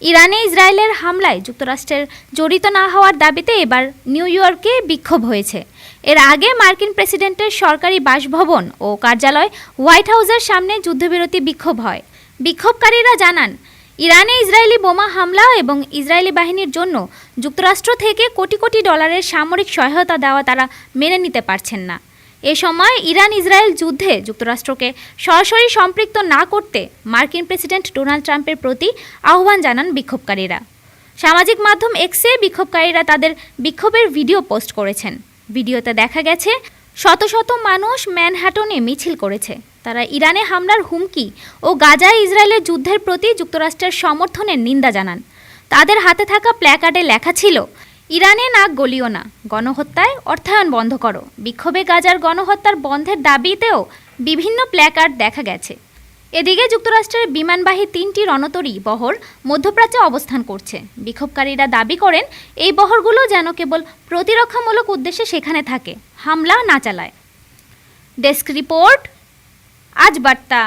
ইরানে ইসরায়েলের হামলায় যুক্তরাষ্ট্রের জড়িত না হওয়ার দাবিতে এবার নিউ ইয়র্কে বিক্ষোভ হয়েছে। এর আগে মার্কিন প্রেসিডেন্টের সরকারি বাসভবন ও কার্যালয় হোয়াইট হাউসের সামনে যুদ্ধবিরতি বিক্ষোভ হয়। বিক্ষোভকারীরা জানান, ইরানে ইসরায়েলি বোমা হামলা এবং ইসরায়েলি বাহিনীর জন্য যুক্তরাষ্ট্র থেকে কোটি কোটি ডলারের সামরিক সহায়তা দেওয়া তারা মেনে নিতে পারছেন না। এ সময় ইরান ইসরায়েল যুদ্ধে যুক্তরাষ্ট্রকে সরাসরি সম্পৃক্ত না করতে মার্কিন প্রেসিডেন্ট ডোনাল্ড ট্রাম্পের প্রতি আহ্বান জানান বিক্ষোভকারীরা। সামাজিক মাধ্যম এক্সে বিক্ষোভকারীরা তাদের বিক্ষোভের ভিডিও পোস্ট করেছেন। ভিডিওতে দেখা গেছে, শত শত মানুষ ম্যানহ্যাটনে মিছিল করেছে। তারা ইরানে হামলার হুমকি ও গাজায় ইসরায়েলের যুদ্ধের প্রতি যুক্তরাষ্ট্রের সমর্থনের নিন্দা জানান। তাদের হাতে থাকা প্ল্যাকার্ডে লেখা ছিল ইরানে নাক গলিও না। গণহত্যায় অর্থায়ন বন্ধ করো। বিক্ষোভে গাজার গণহত্যার বন্ধের দাবিতেও বিভিন্ন প্ল্যাকার্ড দেখা গেছে। এদিকে যুক্তরাষ্ট্রের বিমানবাহী তিনটি রণতরী বহর মধ্যপ্রাচ্যে অবস্থান করছে। বিক্ষোভকারীরা দাবি করেন, এই বহরগুলো যেন কেবল প্রতিরক্ষামূলক উদ্দেশ্যে সেখানে থাকে। হামলা না চালায়। ডেস্ক রিপোর্ট, আজ বার্তা।